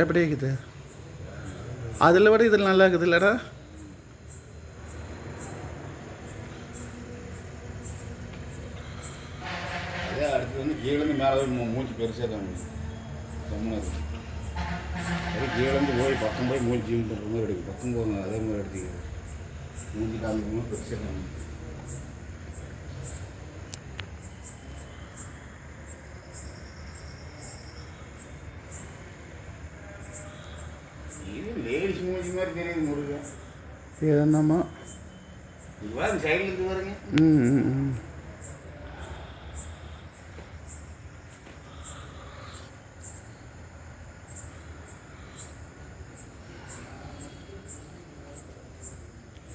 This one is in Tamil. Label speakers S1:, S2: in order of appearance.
S1: எப்படி இருக்குது? அதில் விட இதில் நல்லா இருக்குது இல்லைடா.
S2: அதே அடுத்து வந்து கீழேருந்து மேலே போய் மூச்சு பெருசாக தான் கம்முன்னு இருக்கும் அது கீழேருந்து போய் பக்கம் போய் மூச்சு ஜீவன் பண்ணுற மாதிரி எடுக்கும் பக்கம் போங்க அதே மாதிரி எடுத்துக்கிறது மூச்சு காமிக்கணும் பெருசாக காமிக்கணும் மூச்சு மாதிரி தெரியுது முருகன்
S1: இது என்னம்மா?
S2: சைடில் இருந்து பாருங்க
S1: ம் ம் ம்.